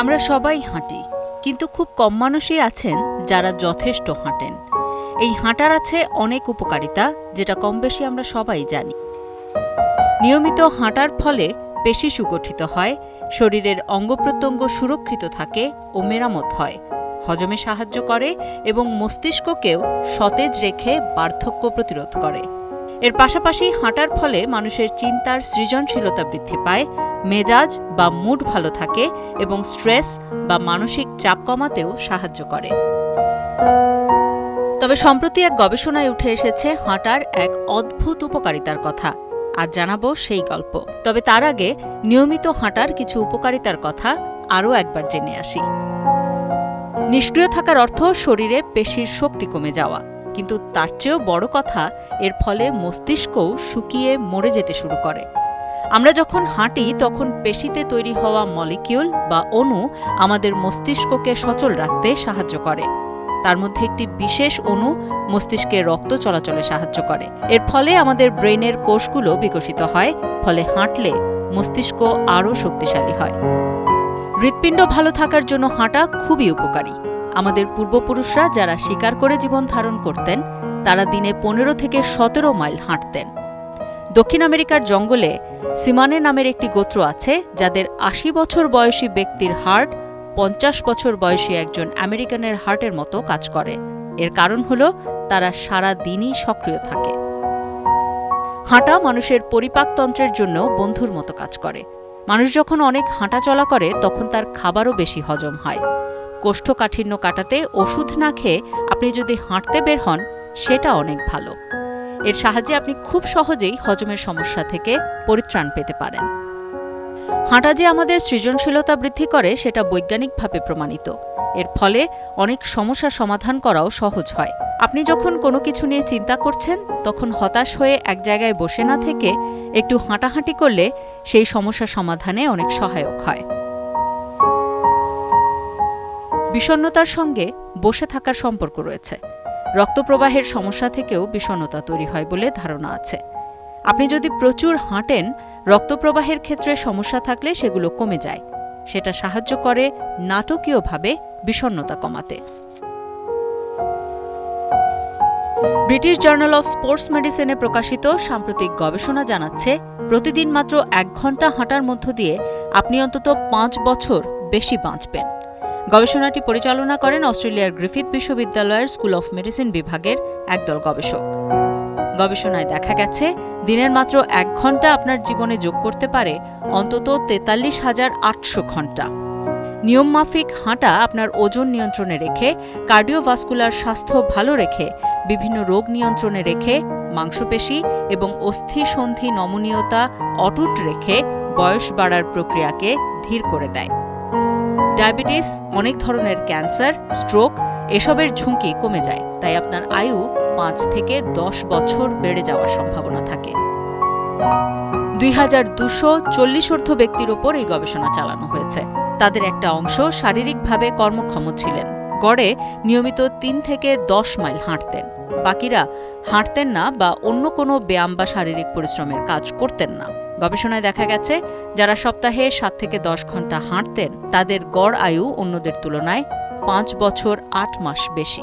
আমরা সবাই হাঁটি, কিন্তু খুব কম মানুষই আছেন যারা যথেষ্ট হাঁটেন। এই হাঁটার আছে অনেক উপকারিতা, যেটা কম বেশি আমরা সবাই জানি। নিয়মিত হাঁটার ফলে পেশি সুগঠিত হয়, শরীরের অঙ্গপ্রত্যঙ্গ সুরক্ষিত থাকে ও মেরামত হয়। হজমে সাহায্য করে এবং মস্তিষ্ককেও সতেজ রেখে বার্ধক্য প্রতিরোধ করে। এর পাশাপাশি হাঁটার ফলে মানুষের চিন্তার সৃজনশীলতা বৃদ্ধি পায়, মেজাজ বা মুড ভালো থাকে এবং স্ট্রেস বা মানসিক চাপ কমাতেও সাহায্য করে। তবে সম্প্রতি এক গবেষণায় উঠে এসেছে হাঁটার এক অদ্ভুত উপকারিতার কথা। আজ জানাব সেই গল্প। তবে তার আগে নিয়মিত হাঁটার কিছু উপকারিতার কথা আরও একবার জেনে আসি। নিষ্ক্রিয় থাকার অর্থ শরীরে পেশির শক্তি কমে যাওয়া। কিন্তু তার চেয়েও বড় কথা, এর ফলে মস্তিষ্কও শুকিয়ে মরে যেতে শুরু করে। আমরা যখন হাঁটি, তখন পেশিতে তৈরি হওয়া মলিকিউল বা অণু আমাদের মস্তিষ্ককে সচল রাখতে সাহায্য করে। তার মধ্যে একটি বিশেষ অণু মস্তিষ্কে রক্ত চলাচলে সাহায্য করে। এর ফলে আমাদের ব্রেনের কোষগুলো বিকশিত হয়, ফলে হাঁটলে মস্তিষ্ক আরও শক্তিশালী হয়। হৃৎপিণ্ড ভালো থাকার জন্য হাঁটা খুবই উপকারী। আমাদের পূর্বপুরুষরা যারা শিকার করে জীবন ধারণ করতেন, তারা দিনে পনেরো থেকে সতেরো মাইল হাঁটতেন। দক্ষিণ আমেরিকার জঙ্গলে সিমানে নামের একটি গোত্র আছে, যাদের আশি বছর বয়সী ব্যক্তির হার্ট পঞ্চাশ বছর বয়সী একজন আমেরিকানের হার্টের মতো কাজ করে। এর কারণ হল, তারা সারা দিনই সক্রিয় থাকে। হাঁটা মানুষের পরিপাকতন্ত্রের জন্য বন্ধুর মতো কাজ করে। মানুষ যখন অনেক হাঁটা চলা করে, তখন তার খাবারও বেশি হজম হয়। কোষ্ঠকাঠিন্য কাটাতে ওষুধ না খেয়ে আপনি যদি হাঁটতে বের হন, সেটা অনেক ভালো। এর সাহায্যে আপনি খুব সহজেই হজমের সমস্যা থেকে পরিত্রাণ পেতে পারেন। হাঁটা যে আমাদের সৃজনশীলতা বৃদ্ধি করে, সেটা বৈজ্ঞানিকভাবে প্রমাণিত। এর ফলে অনেক সমস্যা সমাধান করাও সহজ হয়। আপনি যখন কোনো কিছু নিয়ে চিন্তা করছেন, তখন হতাশ হয়ে এক জায়গায় বসে না থেকে একটু হাঁটাহাঁটি করলে সেই সমস্যা সমাধানে অনেক সহায়ক হয়। বিষণ্ণতার সঙ্গে বসে থাকার সম্পর্ক রয়েছে। রক্তপ্রবাহের সমস্যা থেকেও বিষণ্ণতা তৈরি হয় বলে ধারণা আছে। আপনি যদি প্রচুর হাঁটেন, রক্তপ্রবাহের ক্ষেত্রে সমস্যা থাকলে সেগুলো কমে যায়। সেটা সাহায্য করে নাটকীয়ভাবে বিষণ্ণতা কমাতে। ব্রিটিশ জার্নাল অফ স্পোর্টস মেডিসিনে প্রকাশিত সাম্প্রতিক গবেষণা জানাচ্ছে, প্রতিদিন মাত্র এক ঘণ্টা হাঁটার মধ্য দিয়ে আপনি অন্তত পাঁচ বছর বেশি বাঁচবেন। গবেষণাটি পরিচালনা করেন অস্ট্রেলিয়ার গ্রিফিথ বিশ্ববিদ্যালয়ের স্কুল অফ মেডিসিন বিভাগের একদল গবেষক। গবেষণায় দেখা গেছে, দিনের মাত্র এক ঘণ্টা আপনার জীবনে যোগ করতে পারে অন্তত তেতাল্লিশ হাজার আটশো ঘণ্টা। নিয়মমাফিক হাঁটা আপনার ওজন নিয়ন্ত্রণে রেখে, কার্ডিওভাস্কুলার স্বাস্থ্য ভালো রেখে, বিভিন্ন রোগ নিয়ন্ত্রণে রেখে, মাংসপেশি এবং অস্থি সন্ধি নমনীয়তা অটুট রেখে বয়স বাড়ার প্রক্রিয়াকে ধীর করে দেয়। ডায়াবেটিস, অনেক ধরনের ক্যান্সার, স্ট্রোক, এসবের ঝুঁকি কমে যায়। তাই আপনার আয়ু পাঁচ থেকে দশ বছর বেড়ে যাওয়ার সম্ভাবনা থাকে। দুই হাজার দুশো চল্লিশ ব্যক্তির ওপর এই গবেষণা চালানো হয়েছে। তাদের একটা অংশ শারীরিকভাবে কর্মক্ষম ছিলেন। গড়ে নিয়মিত তিন থেকে দশ মাইল হাঁটতেন। বাকিরা হাঁটতেন না বা অন্য কোনো ব্যায়াম বা শারীরিক পরিশ্রমের কাজ করতেন না। গবেষণায় দেখা গেছে, যারা সপ্তাহে সাত থেকে দশ ঘণ্টা হাঁটতেন, তাদের গড় আয়ু অন্যদের তুলনায় পাঁচ বছর আট মাস বেশি।